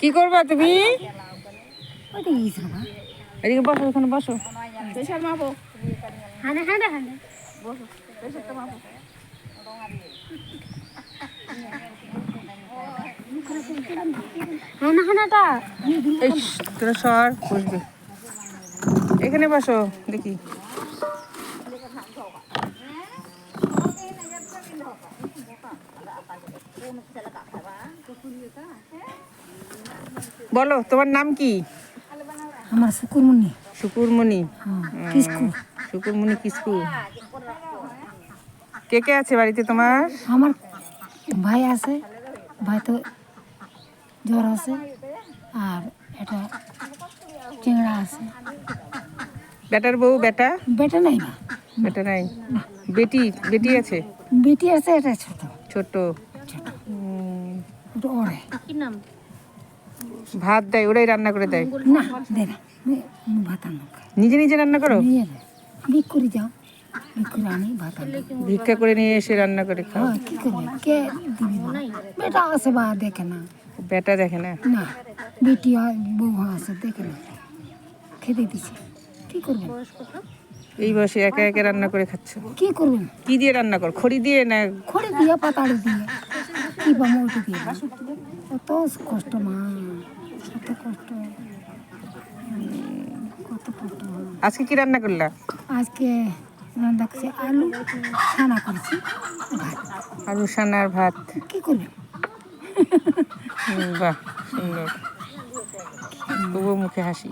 কি করবা তুমি? এদিকে বসো ওখানে বসো। তোরা সর বসবে। এখানে বসো দেখি। বলো তোমার নাম কি? আমার শুকুরমুনি শুকুরমণি হ্যাঁ কিসকু। শুকুরমণি কিসকু। কে কে আছে বাড়িতে তোমার? আমার ভাই আছে ভাই তো জ্বর আছে আর এটা চিংড়া আছে। বেটার বউ বেটা বেটা নাই না। বেটা নাই। বেটি বেটি আছে? বেটি আছে এটা ছোট। ছোট। ভাত দেয় ওরাই রান্না করে দেয়। না দে না ভাত আনো। নিজে নিজে রান্না করো? বিক করে যাও। বিক করে আনি ভাত আনো। ভিক্ষা করে নিয়ে এসে রান্না করে খাও। হ্যাঁ কি করবে কে দিবি না? বেটা আছে বা দেখে না। বেটা দেখে না? না বেটি হয় বউ আছে দেখে না। খেতে দিছে। কি করবেন এই বয়সে একা একা রান্না করে খাচ্ছ? কি করবেন কি দিয়ে রান্না কর? খড়ি দিয়ে না খড়ি দিয়ে পাতাড়ি দিয়ে? কি বা মোটি দিয়ে? কত কষ্ট মা কত কষ্ট। কত কষ্ট আজকে কি রান্না করলা? আজকে রান্না করছি আলু ছানা করছি ভাত। আলু সানার ভাত। কি করবেন হুম, বাহ সুন্দর। তবুও মুখে হাসি।